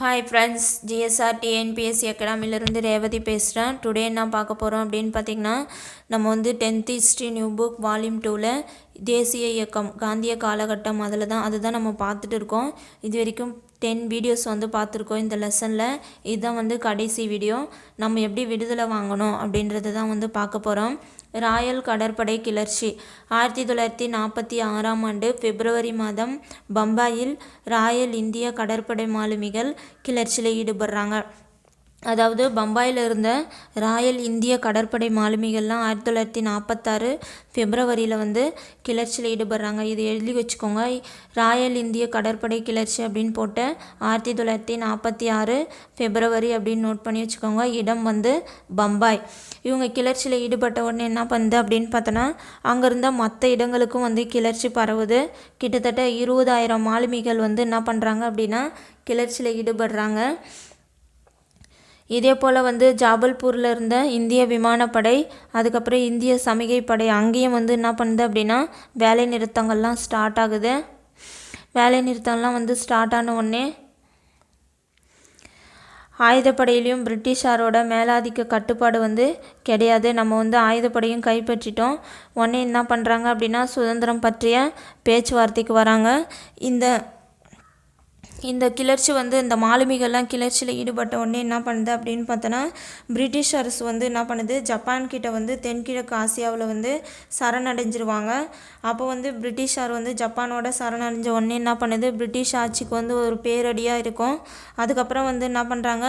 Hi friends GSR TNPSC அகாடமிலேருந்து ரேவதி பேசுகிறேன் today என்ன பார்க்க போகிறோம் அப்படின்னு பார்த்தீங்கன்னா நம்ம வந்து tenth history new book volume டூவில் தேசிய இயக்கம் காந்திய காலகட்டம் அதில் தான் அதுதான் நம்ம பார்த்துட்டு இருக்கோம். இது வரைக்கும் டென் வீடியோஸ் வந்து பார்த்துருக்கோம் இந்த லெசனில் இதுதான் வந்து கடைசி வீடியோ நம்ம எப்படி விடுதலை வாங்கணும் அப்படின்றது தான் வந்து பார்க்க போகிறோம் ராயல் கடற்படை கிளர்ச்சி. ஆயிரத்தி தொள்ளாயிரத்தி நாற்பத்தி ஆறாம் ஆண்டு பிப்ரவரி மாதம் பம்பாயில் ராயல் இந்திய கடற்படை மாலுமிகள் கிளர்ச்சியில் ஈடுபடுறாங்க. அதாவது பம்பாயில் இருந்த ராயல் இந்திய கடற்படை மாலுமிகள்லாம் ஆயிரத்தி தொள்ளாயிரத்தி நாற்பத்தாறு பிப்ரவரியில் வந்து கிளர்ச்சியில் ஈடுபடுறாங்க. இது எழுதி வச்சுக்கோங்க. ராயல் இந்திய கடற்படை கிளர்ச்சி அப்படின்னு போட்டு ஆயிரத்தி தொள்ளாயிரத்தி நாற்பத்தி ஆறு பிப்ரவரி அப்படின்னு நோட் பண்ணி வச்சுக்கோங்க. இடம் வந்து பம்பாய். இவங்க கிளர்ச்சியில் ஈடுபட்ட உடனே என்ன பண்ணுது அப்படின்னு பார்த்தோன்னா அங்கேருந்த மற்ற இடங்களுக்கும் வந்து கிளர்ச்சி பரவுது. கிட்டத்தட்ட இருபதாயிரம் மாலுமிகள் வந்து என்ன பண்ணுறாங்க அப்படின்னா கிளர்ச்சியில் ஈடுபடுறாங்க. இதே போல் வந்து ஜாபல்பூரில் இருந்த இந்திய விமானப்படை அதுக்கப்புறம் இந்திய சமிகை படை அங்கேயும் வந்து என்ன பண்ணுது அப்படின்னா வேலை நிறுத்தங்கள்லாம் ஸ்டார்ட் ஆகுது. வேலை நிறுத்தம்லாம் வந்து ஸ்டார்ட் ஆன உடனே ஆயுதப்படையிலையும் பிரிட்டிஷாரோட மேலாதிக்க கட்டுப்பாடு வந்து கிடையாது. நம்ம வந்து ஆயுதப்படையும் கைப்பற்றிட்டோம். உடனே என்ன பண்ணுறாங்க அப்படின்னா சுதந்திரம் பற்றிய பேச்சுவார்த்தைக்கு வராங்க. இந்த இந்த கிளர்ச்சி வந்து இந்த மாலுமிகள்லாம் கிளர்ச்சியில் ஈடுபட்ட உடனே என்ன பண்ணுது அப்படின்னு பார்த்தோன்னா பிரிட்டிஷ் அரசு வந்து என்ன பண்ணுது? ஜப்பான்கிட்ட வந்து தென்கிழக்கு ஆசியாவில் வந்து சரணடைஞ்சிருவாங்க. அப்போ வந்து பிரிட்டிஷார் வந்து ஜப்பானோட சரணடைஞ்ச உடனே என்ன பண்ணுது? பிரிட்டிஷ் ஆட்சிக்கு வந்து ஒரு பேரடியாக இருக்கும். அதுக்கப்புறம் வந்து என்ன பண்ணுறாங்க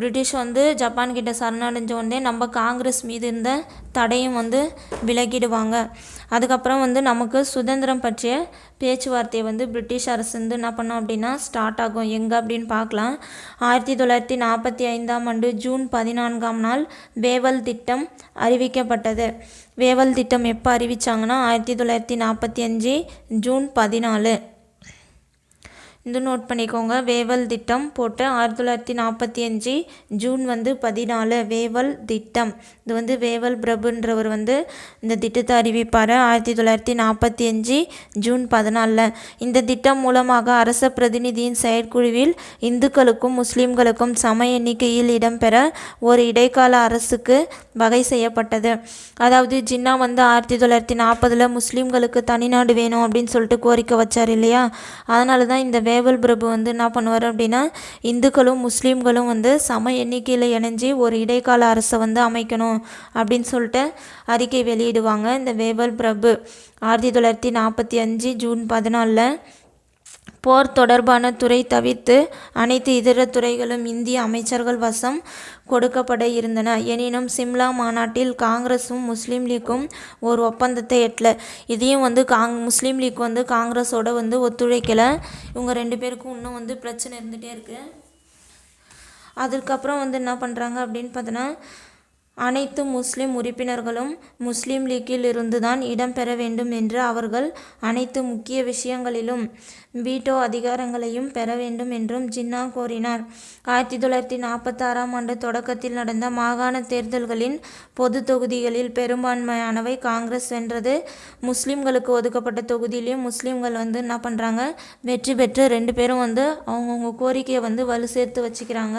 பிரிட்டிஷ் வந்து ஜப்பான்கிட்ட சரணடைஞ்ச உடனே நம்ம காங்கிரஸ் மீது இருந்த தடையும் வந்து விலகிடுவாங்க. அதுக்கப்புறம் வந்து நமக்கு சுதந்திரம் பற்றிய பேச்சுவார்த்தையை வந்து பிரிட்டிஷ் அரசு வந்து என்ன பண்ணோம் அப்படின்னா ஸ்டார்ட் ஆகும். எங்கே அப்படின்னு பார்க்கலாம். ஆயிரத்தி தொள்ளாயிரத்தி நாற்பத்தி ஐந்தாம் ஆண்டு ஜூன் பதினான்காம் நாள் வேவல் திட்டம் அறிவிக்கப்பட்டது. வேவல் திட்டம் எப்போ அறிவித்தாங்கன்னா ஆயிரத்தி தொள்ளாயிரத்தி நாற்பத்தி அஞ்சு ஜூன் பதினாலு. இது நோட் பண்ணிக்கோங்க. வேவல் திட்டம் போட்டு ஆயிரத்தி தொள்ளாயிரத்தி நாற்பத்தி அஞ்சு ஜூன் வந்து பதினாலு. வேவல் திட்டம். இது வந்து வேவல் பிரபுன்றவர் வந்து இந்த திட்டத்தை அறிவிப்பார். ஆயிரத்தி தொள்ளாயிரத்தி நாற்பத்தி அஞ்சு ஜூன் பதினாலில் இந்த திட்டம் மூலமாக அரச பிரதிநிதியின் செயற்குழுவில் இந்துக்களுக்கும் முஸ்லீம்களுக்கும் சம எண்ணிக்கையில் இடம்பெற ஒரு இடைக்கால அரசுக்கு வகை செய்யப்பட்டது. அதாவது ஜின்னா வந்து ஆயிரத்தி தொள்ளாயிரத்தி நாற்பதில் முஸ்லீம்களுக்கு தனிநாடு வேணும் அப்படின்னு சொல்லிட்டு கோரிக்கை வச்சார் இல்லையா? அதனால தான் இந்த வேவல் பிரபு வந்து என்ன பண்ணுவார் அப்படின்னா இந்துக்களும் முஸ்லீம்களும் வந்து சம எண்ணிக்கையில் இணைஞ்சு ஒரு இடைக்கால அரசை வந்து அமைக்கணும் அப்படின்னு சொல்லிட்டு அறிக்கை வெளியிடுவாங்க. இந்த வேவல் பிரபு ஆயிரத்தி தொள்ளாயிரத்தி நாற்பத்தி அஞ்சு ஜூன் பதினாலில் போர் தொடர்பான துறை தவிர்த்து அனைத்து இதர துறைகளும் இந்திய அமைச்சர்கள் வசம் கொடுக்கப்பட இருந்தன. எனினும் சிம்லா மாநாட்டில் காங்கிரஸும் முஸ்லீம் லீக்கும் ஒரு ஒப்பந்தத்தை எட்டல. இதையும் வந்து காங் முஸ்லீம் லீக் வந்து காங்கிரஸோட வந்து ஒத்துழைக்கலை. இவங்க ரெண்டு பேருக்கும் இன்னும் வந்து பிரச்சனை இருந்துகிட்டே இருக்குது அதுக்கப்புறம் வந்து என்ன பண்ணுறாங்க அப்படின்னு பார்த்தோன்னா அனைத்து முஸ்லிம் உறுப்பினர்களும் முஸ்லீம் லீக்கில் இருந்துதான் இடம்பெற வேண்டும் என்று அவர்கள் அனைத்து முக்கிய விஷயங்களிலும் வீட்டோ அதிகாரங்களையும் பெற வேண்டும் என்றும் ஜின்னா கோரினார். ஆயிரத்தி தொள்ளாயிரத்தி நாற்பத்தாறாம் ஆண்டு தொடக்கத்தில் நடந்த மாகாண தேர்தல்களின் பொது தொகுதிகளில் பெரும்பான்மையானவை காங்கிரஸ் வென்றது. முஸ்லீம்களுக்கு ஒதுக்கப்பட்ட தொகுதியிலையும் முஸ்லீம்கள் வந்து என்ன பண்ணுறாங்க வெற்றி பெற்று ரெண்டு பேரும் வந்து அவங்கவுங்க கோரிக்கையை வந்து வலு சேர்த்து வச்சுக்கிறாங்க.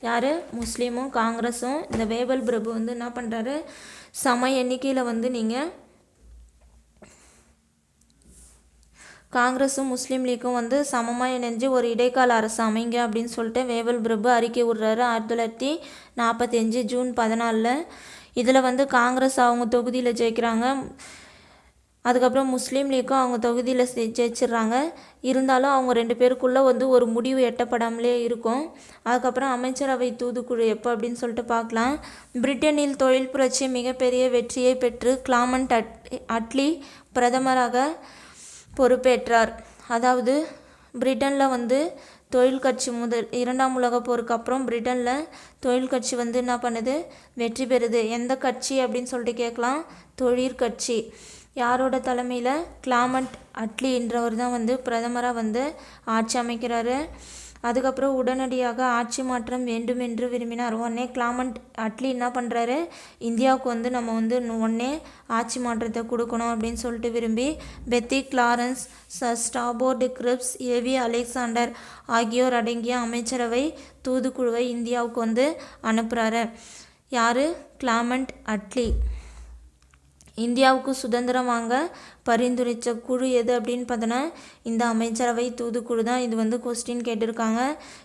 யார்? முஸ்லீமும் காங்கிரஸும் இந்த வேபல் பிரபு வந்து என்ன பண்ணுறாரு சம எண்ணிக்கையில் வந்து நீங்கள் காங்கிரஸும் முஸ்லீம் லீக்கும் வந்து சமமாக இணைஞ்சு ஒரு இடைக்கால அரசு அமைங்க அப்படின்னு சொல்லிட்டு வேவல் பிரபு அறிக்கை விடுறாரு. ஆயிரத்தி தொள்ளாயிரத்தி நாற்பத்தஞ்சு ஜூன் பதினாலில். இதில் வந்து காங்கிரஸ் அவங்க தொகுதியில் ஜெயிக்கிறாங்க. அதுக்கப்புறம் முஸ்லீம் லீக்கும் அவங்க தொகுதியில் ஜெயிச்சிடுறாங்க. இருந்தாலும் அவங்க ரெண்டு பேருக்குள்ளே வந்து ஒரு முடிவு எட்டப்படாமலே இருக்கும். அதுக்கப்புறம் அமைச்சரவை தூதுக்குழு எப்போ அப்படின்னு சொல்லிட்டு பார்க்கலாம். பிரிட்டனில் தொழில் புரட்சி மிகப்பெரிய வெற்றியை பெற்று கிளாமண்ட் அட் அட்லி பிரதமராக பொறுப்பேற்றார். அதாவது பிரிட்டனில் வந்து தொழில் கட்சி முதல் இரண்டாம் உலகப் போருக்கு அப்புறம் பிரிட்டனில் தொழில் கட்சி வந்து என்ன பண்ணுது? வெற்றி பெறுது. எந்த கட்சி அப்படின்னு சொல்லிட்டு கேட்கலாம். தொழிற்கட்சி யாரோட தலைமையில் கிளாமண்ட் அட்லி என்றவர் தான் வந்து பிரதமராக வந்து ஆட்சி அமைக்கிறாரு. அதுக்கப்புறம் உடனடியாக ஆட்சி மாற்றம் வேண்டுமென்று விரும்பினார். உடனே கிளாமண்ட் அட்லி என்ன பண்ணுறாரு இந்தியாவுக்கு வந்து நம்ம வந்து உடனே ஆட்சி மாற்றத்தை கொடுக்கணும் அப்படின்னு சொல்லிட்டு விரும்பி பெத்தி கிளாரன்ஸ் ச Stafford Cripps A V Alexander ஆகியோர் அடங்கிய அமைச்சரவை தூதுக்குழுவை இந்தியாவுக்கு வந்து அனுப்புகிறாரு யார்? கிளாமண்ட் அட்லி. இந்தியாவுக்கு சுதந்திரம் வாங்க பரிந்துரைத்த குழு எது அப்படின்னு பார்த்தோன்னா இந்த அமைச்சரவை தூதுக்குழு தான். இது வந்து கொஸ்டின் கேட்டிருக்காங்க.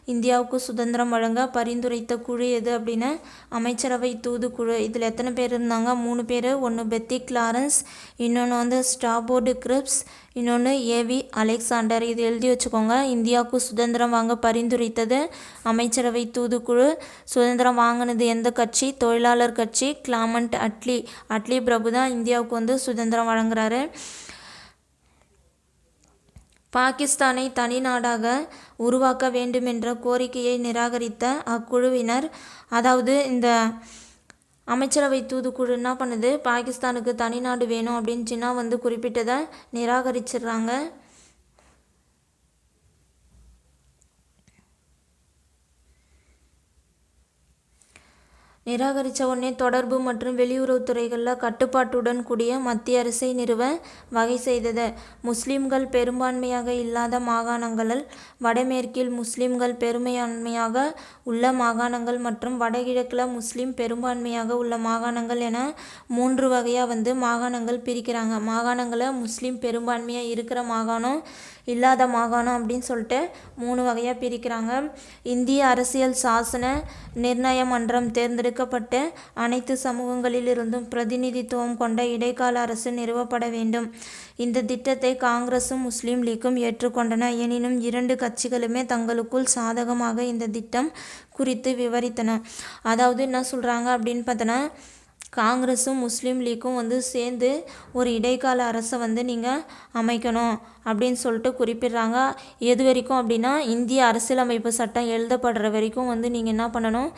இந்தியாவுக்கு சுதந்திரம் வழங்க பரிந்துரைத்த குழு எது அப்படின்னு அமைச்சரவை தூதுக்குழு. இதில் எத்தனை பேர் இருந்தாங்க? மூணு பேர். ஒன்று பெத்தி கிளாரன்ஸ் இன்னொன்று வந்து ஸ்டாபோர்டு கிரிப்ஸ் இன்னொன்று ஏவி அலெக்சாண்டர். இது எழுதி வச்சுக்கோங்க. இந்தியாவுக்கு சுதந்திரம் வாங்க பரிந்துரைத்தது அமைச்சரவை தூதுக்குழு. சுதந்திரம் வாங்கினது எந்த கட்சி? தொழிலாளர் கட்சி. கிளாமண்ட் அட்லி. அட்லி பிரபு தான் இந்தியாவுக்கு வந்து சுதந்திரம் வழங்குறாரு. பாகிஸ்தானை தனி நாடாக உருவாக்க வேண்டுமென்ற கோரிக்கையை நிராகரித்த அக்குழுவினர் அதாவது இந்த அமைச்சரவை தூதுக்குழு என்ன பண்ணுது? பாகிஸ்தானுக்கு தனி நாடு வேணும் அப்படின்னு சின்னா வந்து குறிப்பிட்டதை நிராகரிச்சிடுறாங்க. நிராகரித்த உடனே தொடர்பு மற்றும் வெளியுறவுத்துறைகளில் கட்டுப்பாட்டுடன் கூடிய மத்திய அரசை நிறுவ வகை செய்தது. முஸ்லிம்கள் பெரும்பான்மையாக இல்லாத மாகாணங்களில் வடமேற்கில் முஸ்லிம்கள் பெரும்பான்மையாக உள்ள மாகாணங்கள் மற்றும் வடகிழக்கில் முஸ்லிம் பெரும்பான்மையாக உள்ள மாகாணங்கள் என மூன்று வகையாக வந்து மாகாணங்கள் பிரிக்கிறாங்க. மாகாணங்களை முஸ்லிம் பெரும்பான்மையாக இருக்கிற மாகாணம் இல்லாத மாகாணம் அப்படின்னு சொல்லிட்டு மூணு வகையாக பிரிக்கிறாங்க. இந்திய அரசியல் சாசன நிர்ணய மன்றம் தேர்ந்தெடுக்கப்பட்ட அனைத்து சமூகங்களிலிருந்தும் பிரதிநிதித்துவம் கொண்ட இடைக்கால அரசு நிறுவப்பட வேண்டும். இந்த திட்டத்தை காங்கிரசும் முஸ்லீம் லீக்கும் ஏற்றுக்கொண்டன. எனினும் இரண்டு கட்சிகளுமே தங்களுக்குள் சாதகமாக இந்த திட்டம் குறித்து விவரித்தன. அதாவது என்ன சொல்கிறாங்க அப்படின்னு பார்த்தோன்னா காங்கிரஸும் முஸ்லீம் லீக்கும் வந்து சேர்ந்து ஒரு இடைக்கால அரசை வந்து நீங்கள் அமைக்கணும் அப்படின்னு சொல்லிட்டு குறிப்பிடுறாங்க. எது வரைக்கும் அப்படின்னா இந்திய அரசியலமைப்பு சட்டம் எழுதப்படுற வரைக்கும் வந்து நீங்கள் என்ன பண்ணணும்?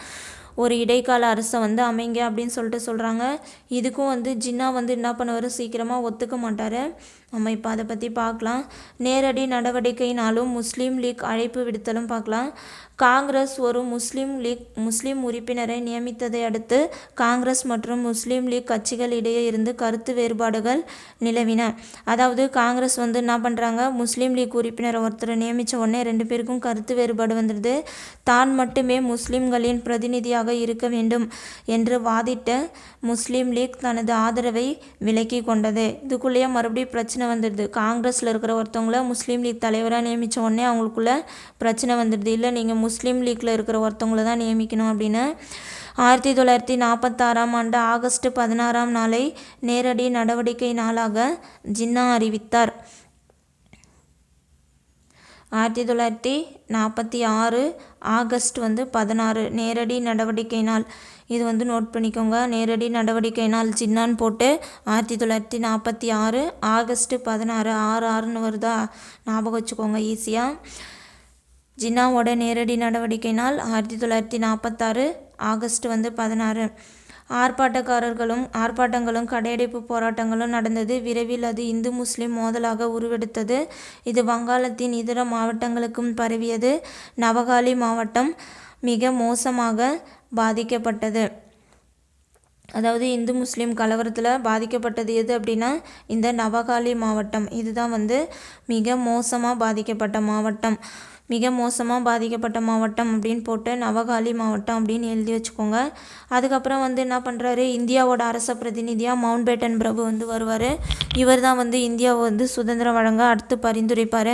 ஒரு இடைக்கால அரசை வந்து அமைங்க அப்படின்னு சொல்லிட்டு சொல்கிறாங்க இதுக்கும் வந்து ஜின்னா வந்து என்ன பண்ணுவார்? சீக்கிரமாக ஒத்துக்க மாட்டார். நம்ம இப்போ அதை பற்றி பார்க்கலாம் நேரடி நடவடிக்கையினாலும் முஸ்லீம் லீக் அழைப்பு விடுத்தலும் பார்க்கலாம் காங்கிரஸ் ஒரு முஸ்லீம் லீக் முஸ்லீம் உறுப்பினரை நியமித்ததை அடுத்து காங்கிரஸ் மற்றும் முஸ்லீம் லீக் கட்சிகள் இடையே இருந்து கருத்து வேறுபாடுகள் நிலவின. அதாவது காங்கிரஸ் வந்து என்ன பண்ணுறாங்க முஸ்லீம் லீக் உறுப்பினர் ஒருத்தரை நியமித்த உடனே ரெண்டு பேருக்கும் கருத்து வேறுபாடு வந்துடுது. தான் மட்டுமே முஸ்லீம்களின் பிரதிநிதியாக இருக்க வேண்டும் என்று வாதிட்ட முஸ்லீம் லீக் தனது ஆதரவை விலக்கி கொண்டது. இதுக்குள்ளேயே மறுபடியும் பிரச்சனை வந்துடுது. காங்கிரஸில் இருக்கிற ஒருத்தவங்கள முஸ்லீம் லீக் தலைவராக நியமித்த உடனே அவங்களுக்குள்ள பிரச்சனை வந்துடுது. இல்லை நீங்கள் முஸ்லீம் லீக்கில் இருக்கிற ஒருத்தவங்கள தான் நியமிக்கணும் அப்படின்னு ஆயிரத்தி தொள்ளாயிரத்தி நாற்பத்தாறாம் ஆண்டு ஆகஸ்ட் பதினாறாம் நாளை நேரடி நடவடிக்கை நாளாக ஜின்னா அறிவித்தார். ஆயிரத்தி தொள்ளாயிரத்தி நாற்பத்தி ஆறு ஆகஸ்ட் வந்து பதினாறு. நேரடி நடவடிக்கை நாள் இது வந்து நோட் பண்ணிக்கோங்க. நேரடி நடவடிக்கை நாள் ஜின்னான்னு போட்டு ஆயிரத்தி தொள்ளாயிரத்தி நாற்பத்தி ஆறு ஆகஸ்ட்டு பதினாறு. ஆறு ஆறுன்னு வருதா? ஞாபகம் வச்சுக்கோங்க ஈஸியாக ஜின்னாவோட நேரடி நடவடிக்கை நாள் ஆயிரத்தி தொள்ளாயிரத்தி நாற்பத்தாறு ஆகஸ்ட் வந்து பதினாறு. ஆர்ப்பாட்டக்காரர்களும் ஆர்ப்பாட்டங்களும் கடையடைப்பு போராட்டங்களும் நடந்தது. விரைவில் அது இந்து முஸ்லிம் மோதலாக உருவெடுத்தது. இது வங்காளத்தின் இதர மாவட்டங்களுக்கும் பரவியது. நவகாலி மாவட்டம் மிக மோசமாக பாதிக்கப்பட்டது. அதாவது இந்து முஸ்லீம் கலவரத்தில் பாதிக்கப்பட்டது எது அப்படின்னா இந்த நவகாலி மாவட்டம். இதுதான் வந்து மிக மோசமாக பாதிக்கப்பட்ட மாவட்டம். மிக மோசமாக பாதிக்கப்பட்ட மாவட்டம் அப்படின்னு போட்டு நவகாலி மாவட்டம் அப்படின்னு எழுதி வச்சுக்கோங்க. அதுக்கப்புறம் வந்து என்ன பண்ணுறாரு இந்தியாவோட அரச பிரதிநிதியாக மவுண்ட் பேட்டன் பிரபு வந்து வருவார். இவர் தான் வந்து இந்தியாவை வந்து சுதந்திரம் வழங்க அடுத்து பரிந்துரைப்பார்.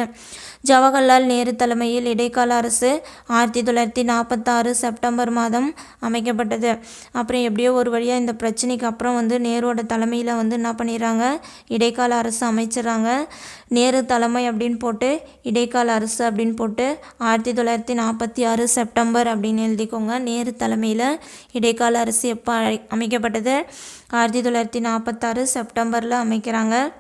ஜவஹர்லால் நேரு தலைமையில் இடைக்கால அரசு ஆயிரத்தி தொள்ளாயிரத்தி நாற்பத்தாறு செப்டம்பர் மாதம் அமைக்கப்பட்டது. அப்புறம் எப்படியோ ஒரு வழியாக இந்த பிரச்சனைக்கு அப்புறம் வந்து நேருவோட தலைமையில் வந்து என்ன பண்ணிடுறாங்க? இடைக்கால அரசு அமைச்சிடுறாங்க. நேரு தலைமை அப்படின்னு போட்டு இடைக்கால அரசு அப்படின்னு போட்டு ஆயிரத்தி தொள்ளாயிரத்தி நாற்பத்தி ஆறு செப்டம்பர் அப்படின்னு எழுதிக்கோங்க. நேரு தலைமையில் இடைக்கால அரசு எப்போ அமைக்கப்பட்டது? ஆயிரத்தி தொள்ளாயிரத்தி நாற்பத்தாறு செப்டம்பரில் அமைக்கிறாங்க.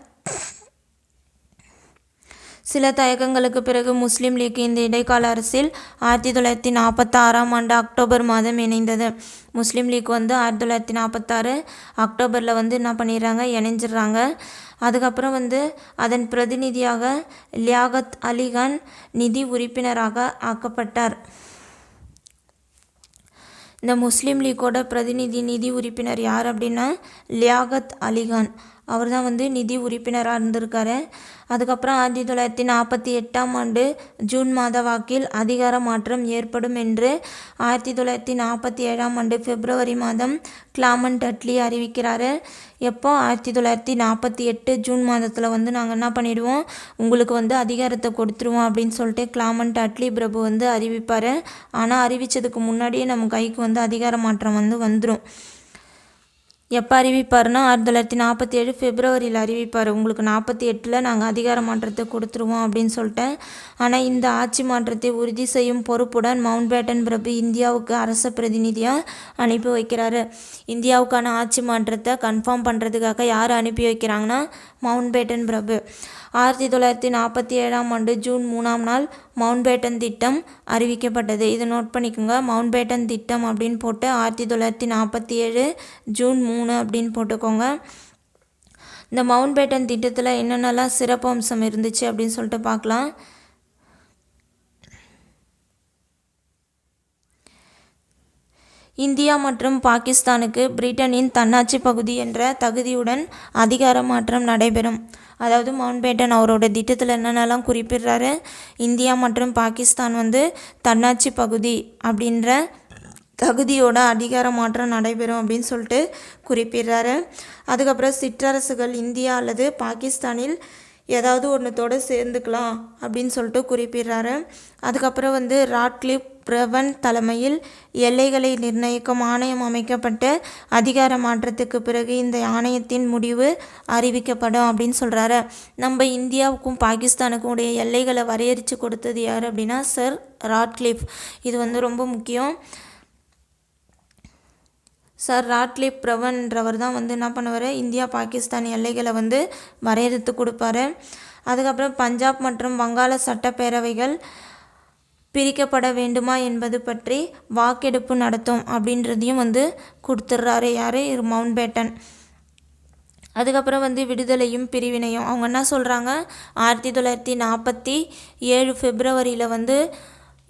சில தயக்கங்களுக்கு பிறகு முஸ்லீம் லீக் இந்த இடைக்கால அரசில் ஆயிரத்தி தொள்ளாயிரத்தி நாற்பத்தாறாம் ஆண்டு அக்டோபர் மாதம் இணைந்தது. முஸ்லீம் லீக் வந்து ஆயிரத்தி தொள்ளாயிரத்தி நாற்பத்தாறு அக்டோபரில் வந்து என்ன பண்ணிடுறாங்க? இணைஞ்சிடுறாங்க. அதுக்கப்புறம் வந்து அதன் பிரதிநிதியாக லியாகத் அலிகான் நிதி உறுப்பினராக ஆக்கப்பட்டார். இந்த முஸ்லீம் லீக்கோட பிரதிநிதி நிதி உறுப்பினர் யார் அப்படின்னா லியாகத் அலிகான் அவர் தான் வந்து நிதி உறுப்பினராக இருந்திருக்காரு. அதுக்கப்புறம் ஆயிரத்தி தொள்ளாயிரத்தி நாற்பத்தி எட்டாம் ஆண்டு ஜூன் மாத வாக்கில் அதிகார மாற்றம் ஏற்படும் என்று ஆயிரத்தி தொள்ளாயிரத்தி நாற்பத்தி ஏழாம் ஆண்டு பிப்ரவரி மாதம் கிளாமன் டட்லி அறிவிக்கிறாரு. எப்போ? ஆயிரத்தி தொள்ளாயிரத்தி நாற்பத்தி எட்டு ஜூன் மாதத்தில் வந்து நாங்கள் என்ன பண்ணிடுவோம்? உங்களுக்கு வந்து அதிகாரத்தை கொடுத்துருவோம் அப்படின்னு சொல்லிட்டு கிளாமன் டட்லி பிரபு வந்து அறிவிப்பார். ஆனால் அறிவித்ததுக்கு முன்னாடியே நம்ம கைக்கு வந்து அதிகார மாற்றம் வந்து வந்துடும் எப்போ அறிவிப்பார்னா ஆயிரத்தி தொள்ளாயிரத்தி நாற்பத்தி ஏழு பிப்ரவரியில் அறிவிப்பார். உங்களுக்கு நாற்பத்தி எட்டில் நாங்கள் அதிகார மாற்றத்தை கொடுத்துருவோம் அப்படின்னு சொல்லிட்டேன். ஆனால் இந்த ஆட்சி மாற்றத்தை உறுதி செய்யும் பொறுப்புடன் மவுண்ட் பேட்டன் பிரபு இந்தியாவுக்கு அரச பிரதிநிதியாக அனுப்பி வைக்கிறாரு. இந்தியாவுக்கான ஆட்சி மாற்றத்தை கன்ஃபார்ம் பண்ணுறதுக்காக யார் அனுப்பி வைக்கிறாங்கன்னா மவுண்ட் பேட்டன் பிரபு. ஆயிரத்தி தொள்ளாயிரத்தி நாற்பத்தி ஏழாம் ஆண்டு ஜூன் மூணாம் நாள் மவுண்ட் பேட்டன் திட்டம் அறிவிக்கப்பட்டது. இதை நோட் பண்ணிக்கோங்க. மவுண்ட் பேட்டன் திட்டம் அப்படின்னு போட்டு ஆயிரத்தி தொள்ளாயிரத்தி நாற்பத்தி ஏழு ஜூன் மூணு அப்படின்னு போட்டுக்கோங்க. இந்த மவுண்ட் பேட்டன் திட்டத்தில் என்னென்னலாம் சிறப்பு அம்சம் இருந்துச்சு அப்படின்னு சொல்லிட்டு பார்க்கலாம். இந்தியா மற்றும் பாகிஸ்தானுக்கு பிரிட்டனின் தன்னாட்சி பகுதி என்ற தகுதியுடன் அதிகார மாற்றம் நடைபெறும். அதாவது மவுண்ட் பேட்டன் அவரோட திட்டத்தில் என்னென்னலாம் குறிப்பிடுறாரு? இந்தியா மற்றும் பாகிஸ்தான் வந்து தன்னாட்சி பகுதி அப்படின்ற தகுதியோட அதிகார மாற்றம் நடைபெறும் அப்படின்னு சொல்லிட்டு குறிப்பிடுறாரு. அதுக்கப்புறம் சிற்றரசுகள் இந்தியா அல்லது பாகிஸ்தானில் ஏதாவது ஒன்றுத்தோடு சேர்ந்துக்கலாம் அப்படின்னு சொல்லிட்டு குறிப்பிடுறாரு. அதுக்கப்புறம் வந்து ராட்லிப் பிரவன் தலைமையில் எல்லைகளை நிர்ணயிக்கும் ஆணையம் அமைக்கப்பட்ட அதிகார மாற்றத்துக்கு பிறகு இந்த ஆணையத்தின் முடிவு அறிவிக்கப்படும் அப்படின்னு சொல்கிறாரு நம்ம இந்தியாவுக்கும் பாகிஸ்தானுக்கும் உடைய எல்லைகளை வரையறுத்து கொடுத்தது யார் அப்படின்னா சர் ராட்லிஃப். இது வந்து ரொம்ப முக்கியம். சார் ராட்லிப் பிரவன்றவர் தான் வந்து என்ன பண்ணுவார்? இந்தியா பாகிஸ்தான் எல்லைகளை வந்து வரையறுத்து கொடுப்பாரு. அதுக்கப்புறம் பஞ்சாப் மற்றும் வங்காள சட்டப்பேரவைகள் பிரிக்கப்பட வேண்டுமா என்பது பற்றி வாக்கெடுப்பு நடத்தும் அப்படின்றதையும் வந்து கொடுத்துட்றாரு யார்? மவுண்ட் பேட்டன் அதுக்கப்புறம் வந்து விடுதலையும் பிரிவினையும். அவங்க என்ன சொல்கிறாங்க ஆயிரத்தி தொள்ளாயிரத்தி நாற்பத்தி ஏழு பிப்ரவரியில் வந்து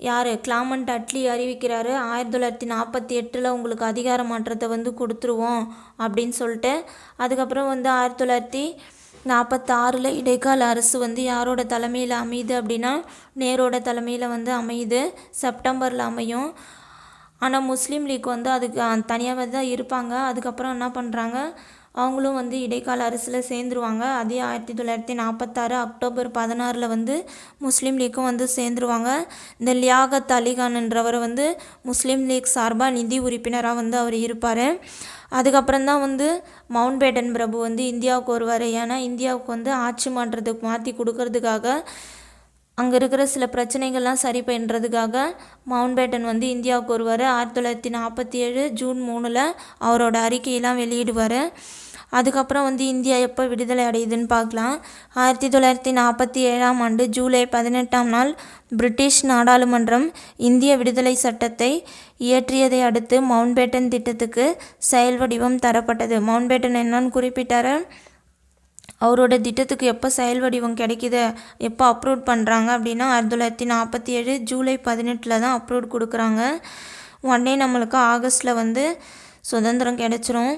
யார்? கிளாமண்ட் அட்லி அறிவிக்கிறாரு ஆயிரத்தி தொள்ளாயிரத்தி நாற்பத்தி எட்டில் உங்களுக்கு அதிகார மாற்றத்தை வந்து கொடுத்துருவோம் அப்படின்னு சொல்லிட்டு. அதுக்கப்புறம் வந்து ஆயிரத்தி தொள்ளாயிரத்தி நாற்பத்தாறில் இடைக்கால அரசு வந்து யாரோட தலைமையில் அமையுது அப்படின்னா நேரோட தலைமையில் வந்து அமையுது. செப்டம்பரில் அமையும். ஆனால் முஸ்லீம் லீக் வந்து அதுக்கு தனியாகவே தான் இருப்பாங்க. அதுக்கப்புறம் என்ன பண்ணுறாங்க அவங்களும் வந்து இடைக்கால அரசில் சேர்ந்துருவாங்க. அதே ஆயிரத்தி தொள்ளாயிரத்தி நாற்பத்தாறு அக்டோபர் பதினாறில் வந்து முஸ்லீம் லீக்கும் வந்து சேர்ந்துருவாங்க. இந்த லியாகத் அலிகான்ன்றவர் வந்து முஸ்லீம் லீக் சார்பாக நிதி உறுப்பினராக வந்து அவர் இருப்பார். அதுக்கப்புறம் தான் வந்து மவுண்ட் பேட்டன் பிரபு வந்து இந்தியாவுக்கு வருவார். ஏன்னா இந்தியாவுக்கு வந்து ஆட்சி மாற்றத்துக்கு மாற்றி கொடுக்கறதுக்காக அங்கே இருக்கிற சில பிரச்சனைகள்லாம் சரி பண்ணுறதுக்காக மவுண்ட் பேட்டன் வந்து இந்தியாவுக்கு வருவார். ஆயிரத்தி தொள்ளாயிரத்தி நாற்பத்தி ஏழு ஜூன் மூணில் அவரோட அறிக்கையெல்லாம் வெளியிடுவார். அதுக்கப்புறம் வந்து இந்தியா எப்போ விடுதலை அடையுதுன்னு பார்க்கலாம். ஆயிரத்தி தொள்ளாயிரத்தி நாற்பத்தி ஏழாம் ஆண்டு ஜூலை பதினெட்டாம் நாள் பிரிட்டிஷ் நாடாளுமன்றம் இந்திய விடுதலை சட்டத்தை இயற்றியதை அடுத்து மவுண்ட் பேட்டன் திட்டத்துக்கு செயல் வடிவம் தரப்பட்டது. மவுண்ட் பேட்டன் என்னன்னு குறிப்பிட்டார். அவரோட திட்டத்துக்கு எப்போ செயல் வடிவம் கிடைக்குது எப்போ அப்ரூவ் பண்ணுறாங்க அப்படின்னா ஆயிரத்தி தொள்ளாயிரத்தி நாற்பத்தி ஏழு ஜூலை பதினெட்டில் தான் அப்ரூவ் கொடுக்குறாங்க. உடனே நம்மளுக்கு ஆகஸ்ட்டில் வந்து சுதந்திரம் கிடச்சிரும்.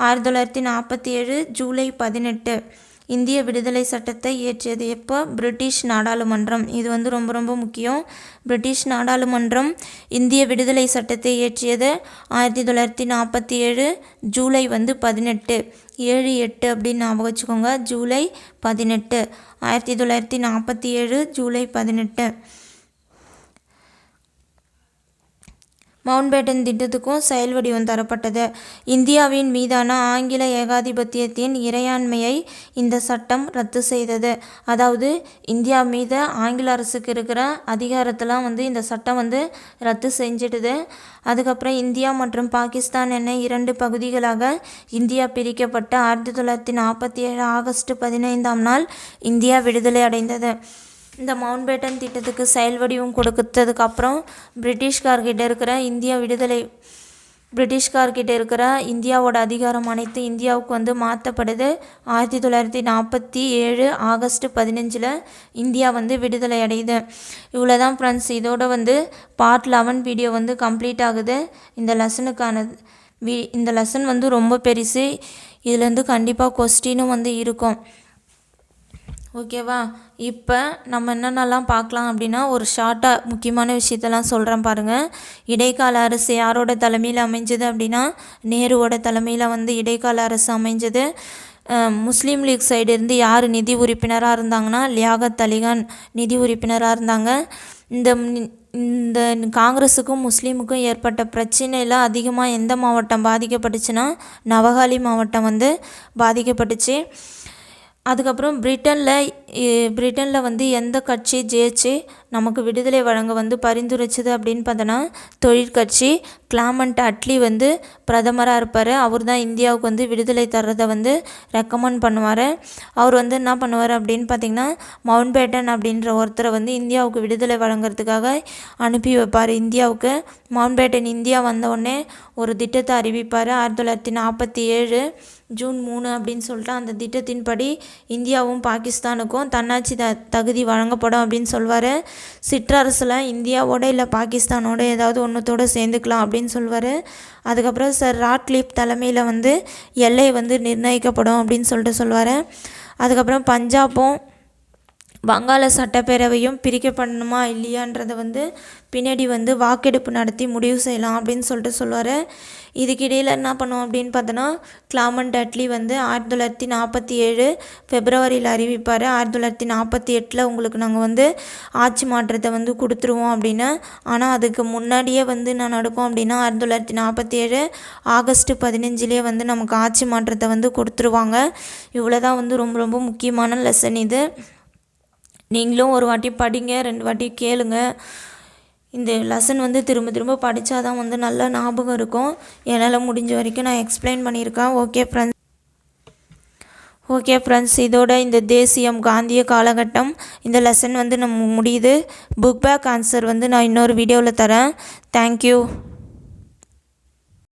ஆயிரத்தி தொள்ளாயிரத்தி நாற்பத்தி ஏழு ஜூலை பதினெட்டு. இந்திய விடுதலை சட்டத்தை இயற்றியது எப்போ? பிரிட்டிஷ் நாடாளுமன்றம். இது வந்து ரொம்ப ரொம்ப முக்கியம். பிரிட்டிஷ் நாடாளுமன்றம் இந்திய விடுதலை சட்டத்தை இயற்றியது ஆயிரத்தி தொள்ளாயிரத்தி நாற்பத்தி ஏழு ஜூலை வந்து பதினெட்டு. ஏழு எட்டு அப்படின்னு ஞாபகம் வச்சுக்கோங்க. ஜூலை பதினெட்டு. ஆயிரத்தி தொள்ளாயிரத்தி நாற்பத்தி ஏழு ஜூலை பதினெட்டு. மவுண்ட்பேட்டன் திட்டத்துக்கும் செயல் வடிவம் தரப்பட்டது. இந்தியாவின் மீதான ஆங்கில ஏகாதிபத்தியத்தின் இறையாண்மையை இந்த சட்டம் ரத்து செய்தது. அதாவது இந்தியா மீது ஆங்கில அரசுக்கு இருக்கிற அதிகாரத்தெல்லாம் வந்து இந்த சட்டம் வந்து ரத்து செஞ்சிடுது. அதுக்கப்புறம் இந்தியா மற்றும் பாகிஸ்தான் என இரண்டு பகுதிகளாக இந்தியா பிரிக்கப்பட்ட ஆயிரத்தி தொள்ளாயிரத்தி நாற்பத்தி ஏழு ஆகஸ்ட் பதினைந்தாம் நாள் இந்தியா விடுதலை அடைந்தது. இந்த மவுண்ட் பேட்டன் திட்டத்துக்கு செயல் வடிவம் கொடுத்ததுக்கப்புறம் பிரிட்டிஷ்கார்கிட்ட இருக்கிற இந்தியா விடுதலை பிரிட்டிஷ்கார்கிட்ட இருக்கிற இந்தியாவோட அதிகாரம் அனைத்து இந்தியாவுக்கு வந்து மாற்றப்படுது ஆயிரத்தி தொள்ளாயிரத்தி நாற்பத்தி ஏழு ஆகஸ்ட் பதினஞ்சில் இந்தியா வந்து விடுதலை அடையுது. இவ்வளோ தான் ஃப்ரெண்ட்ஸ் இதோட வந்து பார்ட் லெவன் வீடியோ வந்து கம்ப்ளீட் ஆகுது. இந்த லெசனுக்கானது வி இந்த லெசன் வந்து ரொம்ப பெருசு. இதுலேருந்து கண்டிப்பாக கொஸ்டினும் வந்து இருக்கும். ஓகேவா? இப்போ நம்ம என்னென்னலாம் பார்க்கலாம் அப்படின்னா ஒரு ஷார்ட்டாக முக்கியமான விஷயத்தெல்லாம் சொல்கிறேன் பாருங்கள் இடைக்கால அரசு யாரோட தலைமையில் அமைஞ்சது அப்படின்னா நேருவோட தலைமையில் வந்து இடைக்கால அரசு அமைஞ்சது. முஸ்லீம் லீக் சைடு இருந்து யார் நிதி உறுப்பினராக இருந்தாங்கன்னா லியாகத் அலிகான் நிதி உறுப்பினராக இருந்தாங்க. இந்த இந்த காங்கிரஸுக்கும் முஸ்லீமுக்கும் ஏற்பட்ட பிரச்சனையில் அதிகமாக எந்த மாவட்டம் பாதிக்கப்பட்டுச்சுன்னா நவகாலி மாவட்டம் வந்து பாதிக்கப்பட்டுச்சு. அதுக்கப்புறம் பிரிட்டனில் பிரிட்டனில் வந்து எந்த கட்சி ஜெயிச்சு நமக்கு விடுதலை வழங்க வந்து பரிந்துரைச்சது அப்படின்னு பார்த்தோன்னா தொழிற்கட்சி கிளாமண்ட் அட்லி வந்து பிரதமராக இருப்பார். அவர் தான் இந்தியாவுக்கு வந்து விடுதலை தர்றதை வந்து ரெக்கமெண்ட் பண்ணுவார். அவர் வந்து என்ன பண்ணுவார் அப்படின்னு பார்த்தீங்கன்னா மவுண்ட் பேட்டன் அப்படின்ற ஒருத்தரை வந்து இந்தியாவுக்கு விடுதலை வழங்குறதுக்காக அனுப்பி வைப்பார். இந்தியாவுக்கு மவுண்ட் பேட்டன் இந்தியா வந்தவுடனே ஒரு திட்டத்தை அறிவிப்பார். ஆயிரத்தி தொள்ளாயிரத்தி நாற்பத்தி ஏழு ஜூன் மூணு அப்படின்னு சொல்லிட்டு அந்த திட்டத்தின்படி இந்தியாவும் பாகிஸ்தானுக்கும் தன்னாட்சி த தகுதி வழங்கப்படும் அப்படின்னு சொல்வார். சிற்றரசில் இந்தியாவோட இல்லை பாகிஸ்தானோட ஏதாவது ஒன்றுத்தோடு சேர்ந்துக்கலாம் அப்படின்னு சொல்வார். அதுக்கப்புறம் சார் ராட்க்ளிஃப் தலைமையில் வந்து எல்லை வந்து நிர்ணயிக்கப்படும் அப்படின்னு சொல்லிட்டு சொல்வார். அதுக்கப்புறம் பஞ்சாபும் வங்காள சட்டப்பேரவையும் பிரிக்கப்படணுமா இல்லையான்றதை வந்து பின்னாடி வந்து வாக்கெடுப்பு நடத்தி முடிவு செய்யலாம் அப்படின்னு சொல்லிட்டு சொல்லுவார். இதுக்கிடையில் என்ன பண்ணுவோம் அப்படின்னு பார்த்தோன்னா கிளாமன் டட்லி வந்து ஆயிரத்தி தொள்ளாயிரத்தி நாற்பத்தி ஏழு பிப்ரவரியில் அறிவிப்பார். ஆயிரத்தி தொள்ளாயிரத்தி நாற்பத்தி எட்டில் உங்களுக்கு நாங்கள் வந்து ஆட்சி மாற்றத்தை வந்து கொடுத்துருவோம் அப்படின்னு. ஆனால் அதுக்கு முன்னாடியே வந்து நான் நடக்கும் அப்படின்னா ஆயிரத்தி தொள்ளாயிரத்தி நாற்பத்தி ஏழு ஆகஸ்ட் பதினஞ்சுலேயே வந்து நமக்கு ஆட்சி மாற்றத்தை வந்து கொடுத்துருவாங்க. இவ்வளோ தான் வந்து ரொம்ப ரொம்ப முக்கியமான லெசன் இது. நீங்களும் ஒரு வாட்டி படிங்க ரெண்டு வாட்டி கேளுங்க. இந்த லெசன் வந்து திரும்ப திரும்ப படித்தா தான் வந்து நல்லா ஞாபகம் இருக்கும். என்னால் முடிஞ்ச வரைக்கும் நான் எக்ஸ்பிளைன் பண்ணியிருக்கேன். ஓகே ஃப்ரெண்ட்ஸ் ஓகே ஃப்ரெண்ட்ஸ் இதோட இந்த தேசியம் காந்திய காலகட்டம் இந்த லெசன் வந்து நம்ம முடியுது. புக் பேக் ஆன்சர் வந்து நான் இன்னொரு வீடியோவில் தரேன். தேங்க்யூ